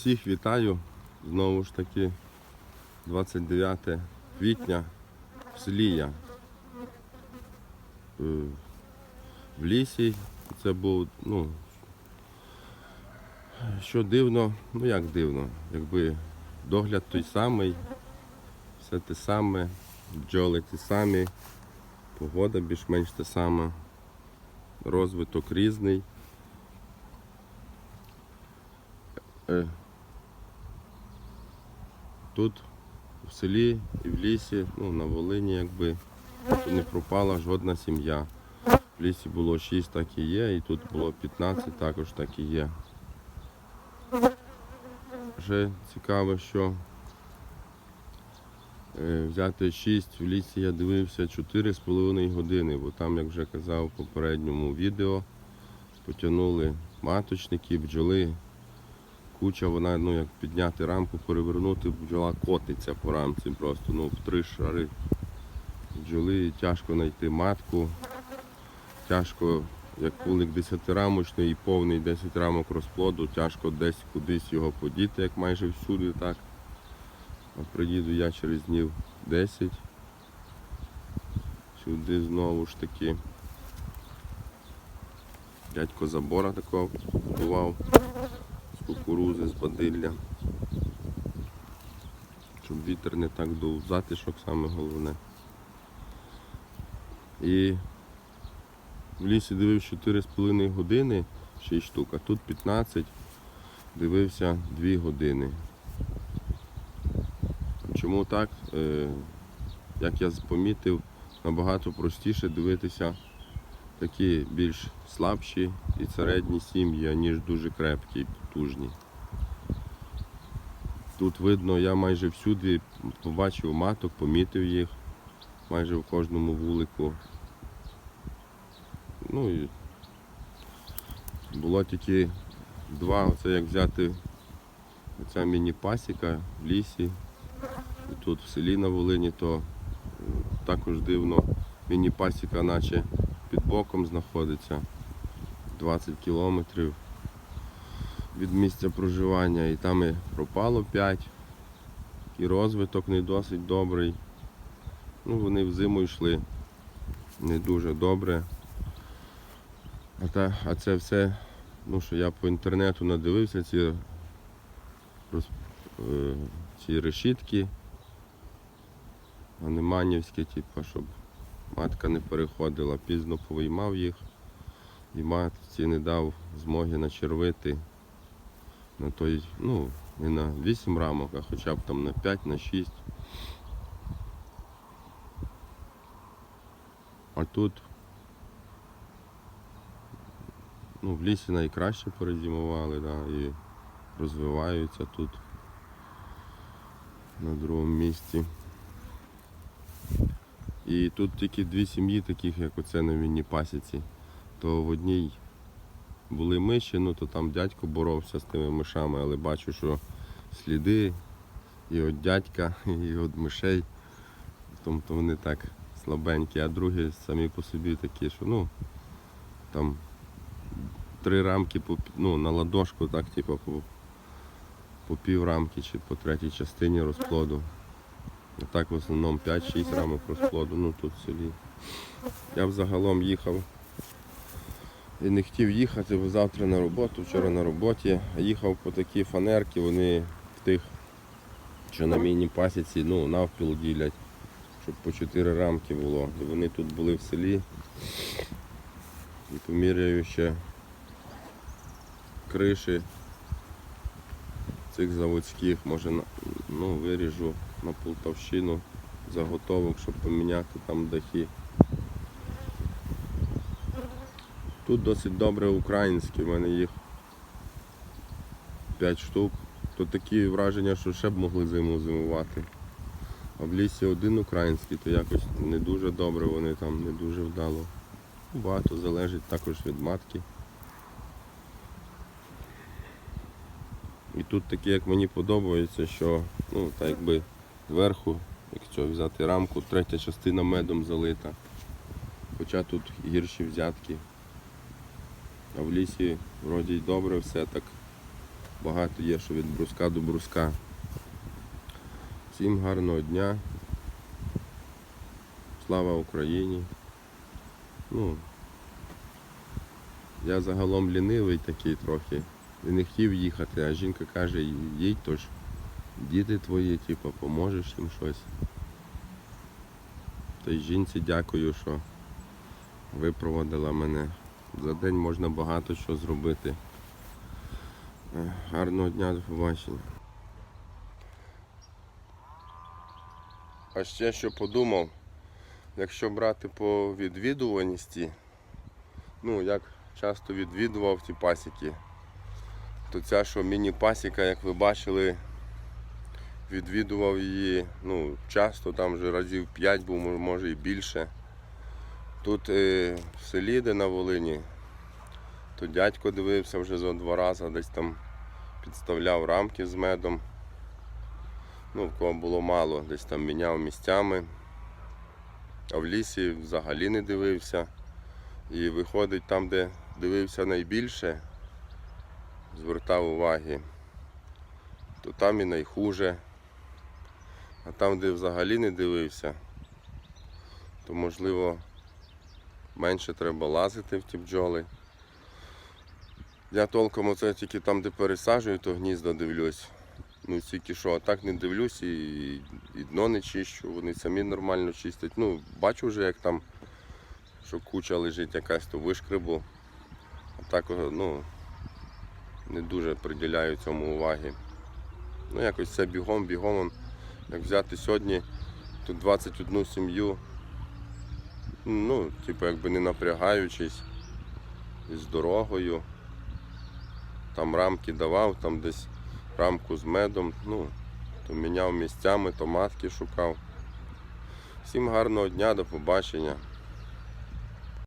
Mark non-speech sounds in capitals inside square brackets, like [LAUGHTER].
Всіх вітаю. Знову ж таки 29 квітня в селі я. Е, В лісі. Це був, ну, що дивно, ну як дивно, якби догляд той самий, все те саме, бджоли ті самі, погода більш-менш те сама, розвиток різний. Тут в селі і в лісі, ну, на Волині, якби не пропала жодна сім'я. В лісі було 6, так і є, і тут було 15, також так і є. Вже цікаво, що е, взяти 6 в лісі я дивився 4,5 години, бо там, як вже казав в попередньому відео, потягнули маточники, бджоли. Куча, вона, ну як підняти рамку, перевернути, бджола котиться по рамці просто, ну в три шари. Бджоли тяжко знайти матку. Тяжко, як вулик 10-рамочний і повний 10 рамок розплоду, тяжко десь кудись його подіти, як майже всюди так. А приїду я через днів 10. Сюди знову ж таки. Дядько забора такого бував кукурузи, з бадилля. Щоб вітер не так дув, затишок саме головне. І в лісі дивився 4,5 години, 6 штук, а тут 15, дивився 2 години. Чому так? Е, Як я помітив, набагато простіше дивитися такі більш слабші і середні сім'ї, ніж дуже крепкі і потужні. Тут видно, я майже всюди побачив маток, помітив їх, майже в кожному вулику. Ну і було тільки два, оце як взяти оця міні-пасіка в лісі. І тут в селі на Волині, то також дивно, міні-пасіка наче боком знаходиться 20 кілометрів від місця проживання і там і пропало 5. І розвиток не досить добрий. Ну, вони в зиму йшли не дуже добре. А, та, а це все, ну що я по інтернету надивився ці, роз, е, ці решітки анеманівські, типу, щоб матка не переходила, пізно повиймав їх і матці не дав змоги начервити на той, ну, не на 8 рамок, а хоча б там на 5, на 6. А тут ну, в лісі найкраще перезимували, да, і розвиваються тут на другому місці. І тут тільки дві сім'ї, таких як оце на війні пасіці. То в одній були миші, ну то там дядько боровся з тими мишами, але бачу, що сліди і від дядька, [LAUGHS] і від мишей. Тому то вони так слабенькі, а другі самі по собі такі, що ну там три рамки ну, на ладошку, так, типу, по, по пів рамки чи по третій частині розплоду. А так в основному 5-6 рамок розплоду, ну тут в селі. Я б загалом їхав і не хотів їхати, бо завтра на роботу, вчора на роботі, їхав по такі фанерки, вони в тих, що на міні пасіці, ну, навпіл ділять, щоб по 4 рамки було. І вони тут були в селі. І поміряю ще криші цих заводських, може ну, виріжу на Полтавщину заготовок, щоб поміняти там дахи. Тут досить добре українські, в мене їх 5 штук. То такі враження, що ще б могли зиму зимувати. А в лісі один український, то якось не дуже добре, вони там не дуже вдало. Багато залежить також від матки. І тут таке, як мені подобається, що ну, так якби зверху, якщо взяти рамку, третя частина медом залита. Хоча тут гірші взятки. А в лісі вроді й добре все так багато є, що від бруска до бруска. Всім гарного дня. Слава Україні. Ну, я загалом лінивий такий трохи. Не хотів їхати, а жінка каже, їдь тож. Діти твої, типу, поможеш їм щось. Та й жінці дякую, що випроводила мене. За день можна багато що зробити. Е, Гарного дня, до побачення. А ще що подумав, якщо брати по відвідуваності, ну як часто відвідував ті пасіки, то ця що міні-пасіка, як ви бачили, відвідував її ну, часто, там вже разів 5 був, може і більше. Тут е, в селі, де на Волині, то дядько дивився вже зо два рази, десь там підставляв рамки з медом. Ну, в кого було мало, десь там міняв місцями. А в лісі взагалі не дивився. І виходить там, де дивився найбільше, звертав уваги, то там і найхуже. А там, де взагалі не дивився, то можливо менше треба лазити в ті бджоли. Я толком оце тільки там, де пересаджую, то гнізда дивлюсь. Ну тільки що, а так не дивлюсь і, і дно не чищу, вони самі нормально чистять. Ну, бачу вже, як там, що куча лежить якась, то вишкребу. А так, ну, не дуже приділяю цьому уваги. Ну, якось це бігом, бігом. Як взяти сьогодні, тут 21 сім'ю, ну, типу, якби не напрягаючись, з дорогою. Там рамки давав, там десь рамку з медом, ну, то міняв місцями, то матки шукав. Всім гарного дня, до побачення.